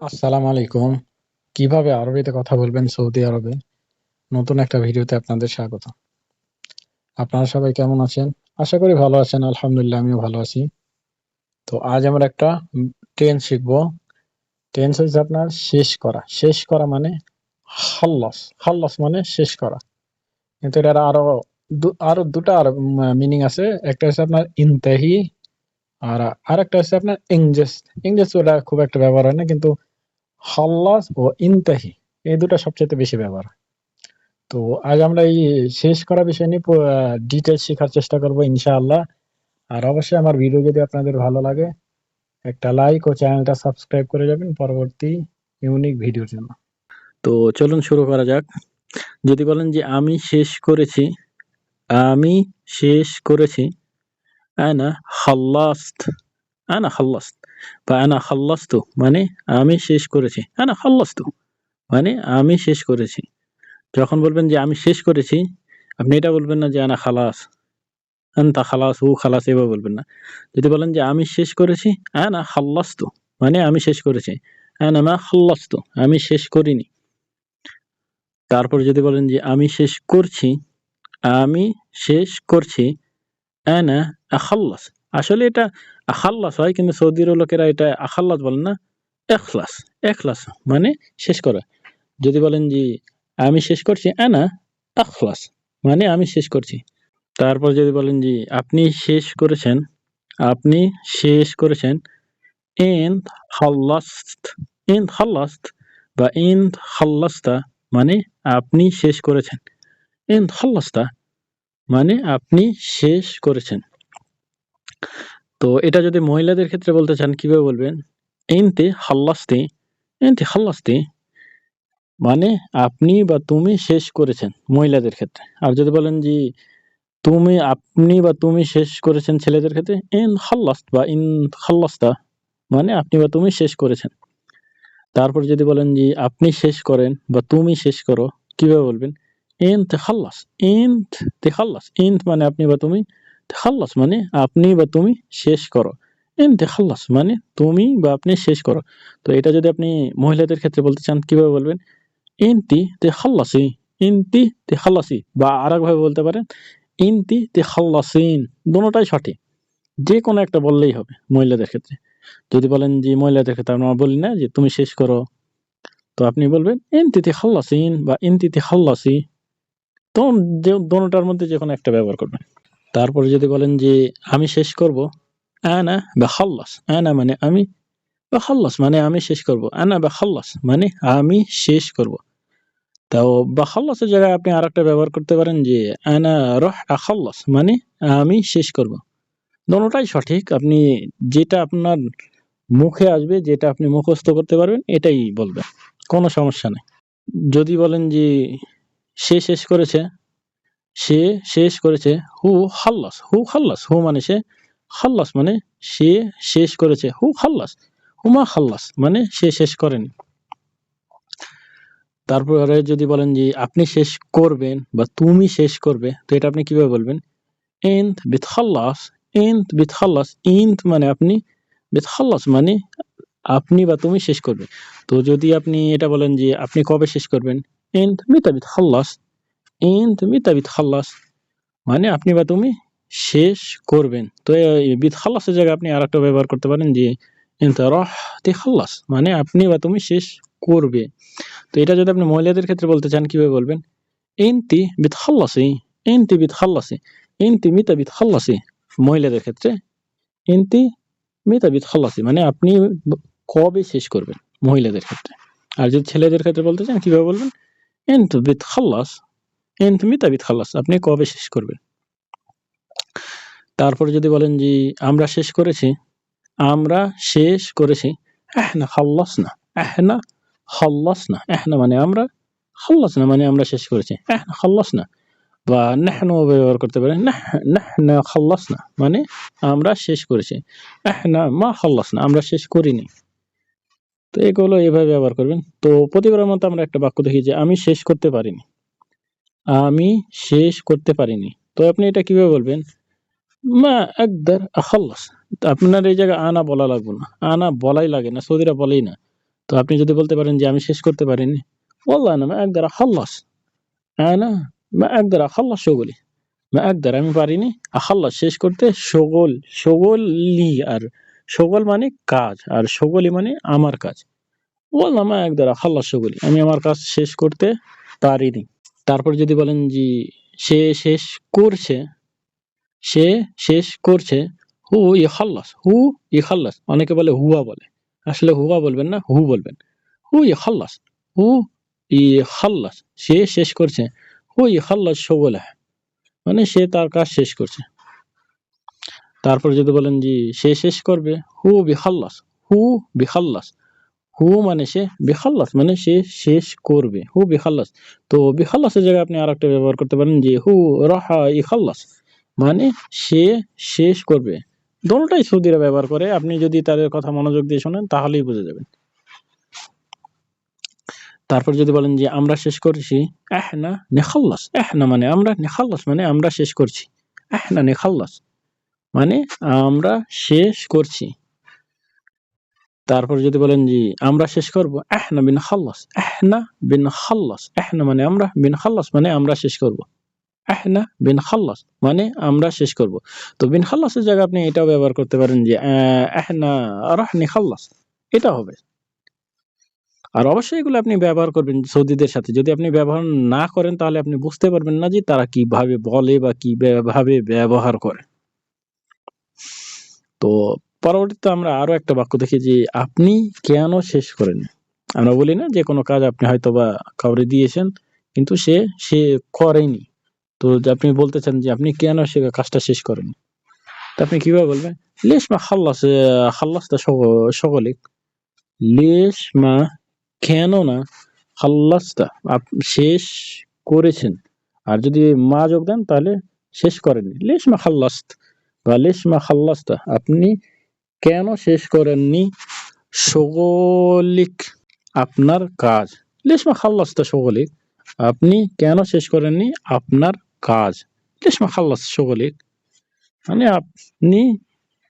আসসালামু আলাইকুম। কীভাবে আরবিতে কথা বলবেন সৌদি আরবে? নতুন একটা ভিডিওতে আপনাদের স্বাগত। আপনারা সবাই কেমন আছেন? আশা করি ভালো আছেন। আলহামদুলিল্লাহ আমিও ভালো আছি। তো আজ আমরা একটা টেন্স শিখব। টেন্স হচ্ছে আপনার শেষ করা। শেষ করা মানে খাল্লাস। খাল্লাস মানে শেষ করা। কিন্তু এটার আরও আরও ২ টা আর মিনিং আছে। একটা হচ্ছে আপনার ইনতাহি, আর আরেকটা হচ্ছে আপনার ইনজাজ। ইনজাজ ওটা খুব একটা ব্যবহার হয় না। কিন্তু খাল্লাস ও ইনতাহি এই ২ সবচেয়ে বেশি ব্যবহার হয়। তো আজ আমরা এই শেষ করা বিষয় নিয়ে প শেখার চেষ্টা করব ইনশাআল্লাহ। আর অবশ্যই আমার ভিডিও যদি আপনাদের ভালো লাগে একটা লাইক ও চ্যানেলটা সাবস্ক্রাইব করে যাবেন পরবর্তী ইউনিক ভিডিওর জন্য। তো চলুন শুরু করা যাক। যদি বলেন যে আমি শেষ করেছি, আমি শেষ করেছি। আনা খাল্লাস্ত, আনা খাল্লাস্ত বা আনা খাল্লাস্তু মানে আমি শেষ করেছি। আনা খাল্লাস্তু মানে আমি শেষ করেছি। যখন বলবেন যে আমি শেষ করেছি, আপনি এটা বলবেন না যে আনা খালাস, আনতা খালাস, হু খালাস এভাবে বলবেন না। যদি বলেন যে আমি শেষ করেছি, আনা খাল্লাস্তু মানে আমি শেষ করেছি। আনা মা খাল্লাস্তু আমি শেষ করিনি। তারপর যদি বলেন যে আমি শেষ করছি, আমি শেষ করছি। আনা আখাল্লাস আসলে এটা আখাল্লাস হয় কিন্তু সৌদির লোকেরা এটা আখাল্লাস বলেন না, এখলাস, এখলাস মানে শেষ করা। যদি বলেন যে আমি শেষ করছি, আনা আখলাস মানে আমি শেষ করছি। তারপর যদি বলেন যে আপনি শেষ করেছেন, আপনি শেষ করেছেন। ইন্ত খাল্লাস্ত, ইন্ত খাল্লাস্ত বা ইন্ত খাল্লাস্তা মানে আপনি শেষ করেছেন। ইন্ত খাল্লাস্তা মানে আপনি শেষ করেছেন। তো এটা যদি মহিলাদের ক্ষেত্রে বলতে চান কীভাবে বলবেন? ইনতি খাল্লাস্তি, ইনতি খাল্লাস্তি মানে আপনি বা তুমি শেষ করেছেন মহিলাদের ক্ষেত্রে। আর যদি বলেন যে তুমি আপনি বা তুমি শেষ করেছেন ছেলেদের ক্ষেত্রে ইন খাল্লাস্ত বা ইন খাল্লাস্তা মানে আপনি বা তুমি শেষ করেছেন। তারপর যদি বলেন যে আপনি শেষ করেন বা তুমি শেষ করো কীভাবে বলবেন? ইন্ত খাল্লাস, তে তেখাল্লাস, ইন্ত মানে আপনি বা তুমি, তেখাল্লাস মানে আপনি বা তুমি শেষ করো। ইন্ত খাল্লাস মানে তুমি বা আপনি শেষ করো। তো এটা যদি আপনি মহিলাদের ক্ষেত্রে বলতে চান কীভাবে বলবেন? ইনতি তেখাল্লাসি, ইনতি তেখাল্লাসি বা আর একভাবে বলতে পারেন ইনতি তেখাল্লাসিন দোনোটাই সঠিক। যেকোনো একটা বললেই হবে মহিলাদের ক্ষেত্রে। যদি বলেন যে মহিলাদের ক্ষেত্রে আমরা বলি না যে তুমি শেষ করো। তো আপনি বলবেন ইনতি তেখাল্লাসিন বা ইনতি তেখাল্লাসি। তো যে দোনোটার মধ্যে যে কোনো একটা ব্যবহার করবেন। তারপরে যদি বলেন যে আমি শেষ করব, আনা বাখাল্লাস, আনা মানে আমি, বা বাখাল্লাস মানে আমি শেষ করব। আনা বাখাল্লাস মানে আমি শেষ করব। তাও বাখাল্লাসের জায়গায় আপনি আরেকটা ব্যবহার করতে পারেন যে আনা রহ আখাল্লাস মানে আমি শেষ করব। দোনোটাই সঠিক। আপনি যেটা আপনার মুখে আসবে, যেটা আপনি মুখস্থ করতে পারবেন এটাই বলবেন। কোনো সমস্যা নেই যদি বলেন যে সে শেষ করেছে, সে শেষ করেছে হু খাল্লাস, হু খাল্লাস, হু মানে সে, খাল্লাস মানে সে শেষ করেছে। হু খাল্লাস, হুমা খাল্লাস মানে সে শেষ করেনি। তারপরে যদি বলেন যে আপনি শেষ করবেন বা তুমি শেষ করবে তো এটা আপনি কীভাবে বলবেন? ইন্ত বিতখাল্লাস, ইন্ত বিতখাল্লাস, ইন্ত মানে আপনি, বিতখাল্লাস মানে আপনি বা তুমি শেষ করবে। তো যদি আপনি এটা বলেন যে আপনি কবে শেষ করবেন? ইন্ত মিতা বিতখাল্লাস, ইন্ত মিতা বিতখাল্লাস মানে আপনি বা তুমি শেষ করবেন। তো এই বিতখাল্লাসের জায়গায় আপনি আরেকটা ব্যবহার করতে পারেন যে তিখাল্লাস মানে আপনি বা তুমি শেষ করবে। তো এটা যদি আপনি মহিলাদের ক্ষেত্রে বলতে চান কীভাবে বলবেন? ইনতি বিতখাল্লাসি, ইনতি বিতখাল্লাসি, ইনতি মিতা বিতখাল্লাসি মহিলাদের ক্ষেত্রে ইনতি মিতা বিতখাল্লাসি মানে আপনি কবে শেষ করবেন মহিলাদের ক্ষেত্রে। আর যদি ছেলেদের ক্ষেত্রে বলতে চান কীভাবে বলবেন? ইন্ত বিতখাল্লাস, ইন্ত মিতা বিতখাল্লাস আপনি কবে শেষ করবেন। তারপরে যদি বলেন যে আমরা শেষ করেছি, আমরা শেষ করেছি। এহনা খাল্লাসনা, এহনা খাল্লাসনা, এহনা মানে আমরা, খাল্লাসনা মানে আমরা শেষ করেছি। এহনা খাল্লাসনা বা নাহনু ব্যবহার করতে নাহনা খাল্লাসনা মানে আমরা শেষ করেছি। এহনা মা খাল্লাসনা আমরা শেষ করিনি। তো এগুলো এভাবে ব্যবহার করবেন। তো প্রতিবারের মতো আমরা একটা বাক্য দেখি যে আমি শেষ করতে পারিনি। আমি শেষ করতে পারিনি। তো আপনি এটা কীভাবে বলবেন? মা, একদার আখল্লাস। আপনার এই জায়গায় আনা বলা লাগবে না। আনা বলাই লাগে না, সৌদিরা বলেই না। তো আপনি যদি বলতে পারেন যে আমি শেষ করতে পারিনি বললাম না, মা, একদার আখল্লাস। আনা, মা, একদার আখল্লাস বলি মা, একদার আমি পারিনি, আখল্লাস শেষ করতে সগল সগলি আর সগল মানে কাজ, আর সগলি মানে আমার কাজ। বললাম একদার আখল্লাস সগলি। আমি আমার কাজ শেষ করতে পারিনি। তারপর যদি বলেন যে সে শেষ করছে, সে শেষ করছে, হু ইখাল্লাস হু ইখাল্লাস অনেকে বলে হুয়া বলে। আসলে হুয়া বলবেন না, হু বলবেন। হু ইখাল্লাস হু ইখাল্লাস সে শেষ করছে। হু ইখাল্লাস শগলে মানে সে তার কাজ শেষ করছে। তারপর যদি বলেন যে সে শেষ করবে, হু বিখাল্লাস হু বিখাল্লাস হু মানে সে বিখাল্লাস মানে সে শেষ করবে। হু বিখাল্লাস। তো বিখাল্লাসের জায়গায় আপনি আর একটা ব্যবহার করতে পারেন যে হু রাহা ইখাল্লাস মানে সে শেষ করবে। দোনোটাই সৌদিরা ব্যবহার করে। আপনি যদি তাদের কথা মনোযোগ দিয়ে শোনেন, তাহলেই বুঝে যাবেন। তারপর যদি বলেন যে আমরা শেষ করছি, এহনা নেখাল্লাস। এহনা মানে আমরা, নেখাল্লাস মানে আমরা শেষ করছি। এহনা নেখাল্লাস মানে আমরা শেষ করছি। তারপর যদি বলেন যে আমরা শেষ করব এহনা বিন খাল্লাস এহনা বিন খাল্লাস এহনা মানে আমরা বিন খাল্লাস মানে আমরা শেষ করব এহনা বিন খাল্লাস মানে আমরা শেষ করব। তো বিন খাল্লাসের জায়গায় আপনি এটাও ব্যবহার করতে পারেন যে আহ, এহনা রাহনি খাল্লাস এটা হবে। আর অবশ্যই এগুলো আপনি ব্যবহার করবেন সৌদিদের সাথে। যদি আপনি ব্যবহার না করেন তাহলে আপনি বুঝতে পারবেন না যে তারা কীভাবে বলে বা কীভাবে ব্যবহার করে। তো পরবর্তীতে আমরা আরও একটা বাক্য দেখি যে, আপনি কেন শেষ করেন? আমরা বলি না, যে কোনো কাজ আপনি হয়তো বা কাউরে দিয়েছেন, কিন্তু সে সে করেনি। তো আপনি বলতে চান যে, আপনি কেন সে কাজটা শেষ করেন? তা আপনি কীভাবে বলবেন? লেশ মা খাল্লাস খাল্লাসটা সকলে। লেশ মা কেন না খাল্লাসটা শেষ করেছেন? আর যদি মা যোগ দেন তাহলে শেষ করেননি। লেশ মা খাল্লাস্ত বা লেশ মা খাল্লাসটা আপনি কেন শেষ করেননি? সগলিক আপনার কাজ। লেশমা খাল্লাসটা সগলিক। আপনি কেন শেষ করেননি? আপনার কাজ। লেশমা খাল্লাস সগলিক। মানে আপনি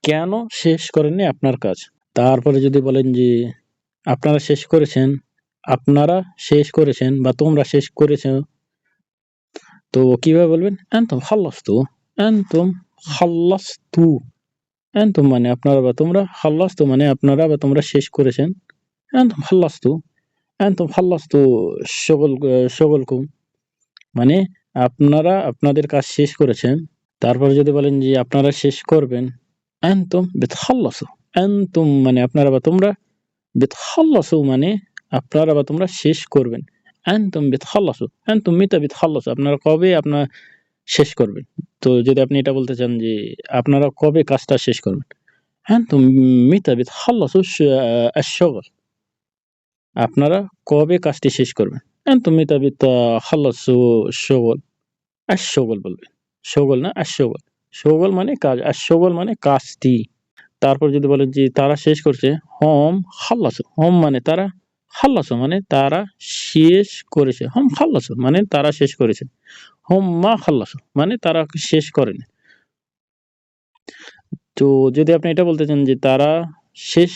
কেন শেষ করেননি? আপনার কাজ। তারপরে যদি বলেন যে, আপনারা শেষ করেছেন? আপনারা শেষ করেছেন বা তোমরা শেষ করেছ? তো কীভাবে বলবেন? এনতম খাল্লাস্তু এনতম খাল্লাস্তু এনতুম মানে আপনারা বা তোমরা খাল্লাস্তু মানে আপনারা বা তোমরা শেষ করেছেন। এনতুম খাল্লাস্তু এনতুম খাল্লাস্তু সকল সকলকুম মানে আপনারা আপনাদের কাজ শেষ করেছেন। তারপর যদি বলেন যে আপনারা শেষ করবেন, এনতুম বেতখাল্লাসু এনতুম মানে আপনারা বা তোমরা বেতখাল্লাসু মানে আপনারা বা তোমরা শেষ করবেন। এনতুম বেতখাল্লাসু এনতুম মিতা বেতখাল্লাসু আপনারা কবে আপনার শেষ করবেন। তো যদি আপনি এটা বলতে চান যে আপনারা কবে কাজটা শেষ করবেন? হ্যাঁ তো মিতাবিদ হাল্লাসুস আশগল আপনারা কবে কাজটি শেষ করবেন? হ্যাঁ তো মিতাবিদ হাল্লাসু সগল আশগল বলবেন। সগল না আশগল সগল মানে কাজ আশগল মানে কাজটি। তারপর যদি বলেন যে তারা শেষ করছে, হম হাল্লাস হম মানে তারা হাল্লাস মানে তারা শেষ করেছে। হম হাল্লাস মানে তারা শেষ করেছে। হোম মা খাল্লাসু মানে তারা শেষ করেনি। তো যদি আপনি এটা বলতে চান যে তারা শেষ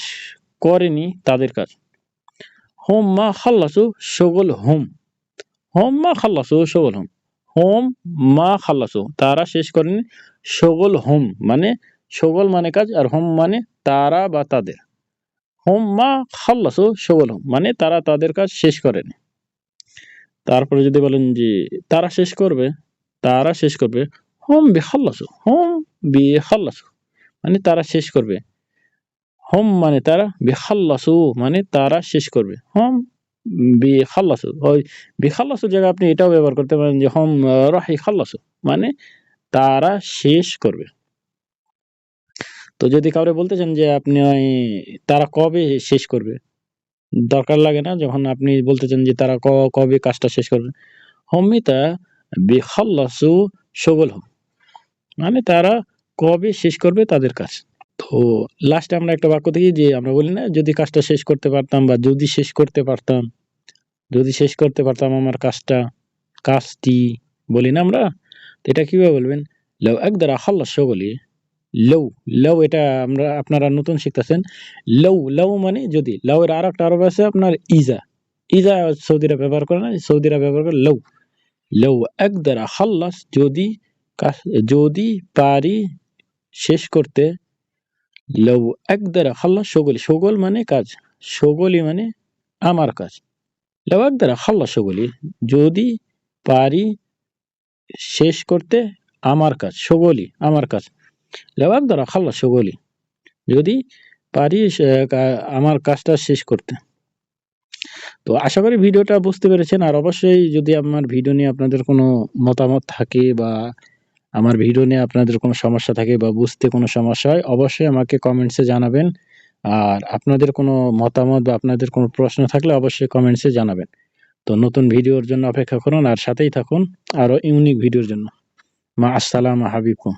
করেনি তাদের কাজ হোম মা খাল্লাসু, সগল হোম। হোম মা খাল্লাসু, সগল হোম। হোম মা খাল্লাসু, তারা শেষ করেনি, সগল হোম মানে সগল মানে কাজ আর হোম মানে তারা বা তাদের। হোম মা খাল্লাসু, সগল হোম মানে তারা তাদের কাজ শেষ করেনি। তারপরে যদি বলেন যে তারা শেষ করবে, তারা শেষ করবে, হোম বি খাল্লাসু হোম বি খাল্লাসু মানে তারা শেষ করবে। হোম মানে তারা বিখাল্লাসু মানে তারা শেষ করবে। হোম, বিখাল্লাসু, ওই বিখাল্লাসু জায়গায় আপনি এটাও ব্যবহার করতে পারেন যে হোম, রাহি খাল্লাসু মানে তারা শেষ করবে। তো যদি কাউরে বলতে চান যে আপনি তারা কবে শেষ করবে দরকার লাগে না। যখন আপনি বলতে চান যে তারা কবে কাজটা শেষ করবে। হমিতা বিখাল্লাসু সগল হোম মানে তারা কবে শেষ করবে তাদের কাজ। তো লাস্টে আমরা একটা বাক্য দেখি যে আমরা বলি না, যদি কাজটা শেষ করতে পারতাম বা যদি শেষ করতে পারতাম, যদি শেষ করতে পারতাম আমার কাজটা, কাজটি বলি না আমরা। এটা কীভাবে বলবেন? লাউ আকদার আখাল্লাস শগলি লৌ লৌ এটা আমরা, আপনারা নতুন শিখতেছেন। লৌ লৌ মানে যদি লৌ এর আর একটা আরব আছে আপনার ইজা। ইজা সৌদিরা ব্যবহার করে না, সৌদিরা ব্যবহার করে লৌ লৌ একদারা খাল্লাস যদি যদি পারি শেষ করতে। লৌ একদারা খাল্লাস সগলি, সগল মানে কাজ, সগলি মানে আমার কাজ। লৌ একদারা খাল্লাস সগলি, যদি পারি শেষ করতে, আমার কাজ, সগলি, আমার কাজ। লৌ একদারা খাল্লাস সগলি যদি পারি আমার কাজটা শেষ করতে। তো আশা করি ভিডিওটা বুঝতে পেরেছেন। আর অবশ্যই যদি আমার ভিডিও নিয়ে আপনাদের কোনো মতামত থাকে বা আমার ভিডিও নিয়ে আপনাদের কোনো সমস্যা থাকে বা বুঝতে কোনো সমস্যা হয়, অবশ্যই আমাকে কমেন্টসে জানাবেন। আর আপনাদের কোনো মতামত বা আপনাদের কোনো প্রশ্ন থাকলে অবশ্যই কমেন্টসে জানাবেন। তো নতুন ভিডিওর জন্য অপেক্ষা করুন, আর সাথেই থাকুন, আরও ইউনিক ভিডিওর জন্য। মা, আসসালাম হাবিবকুম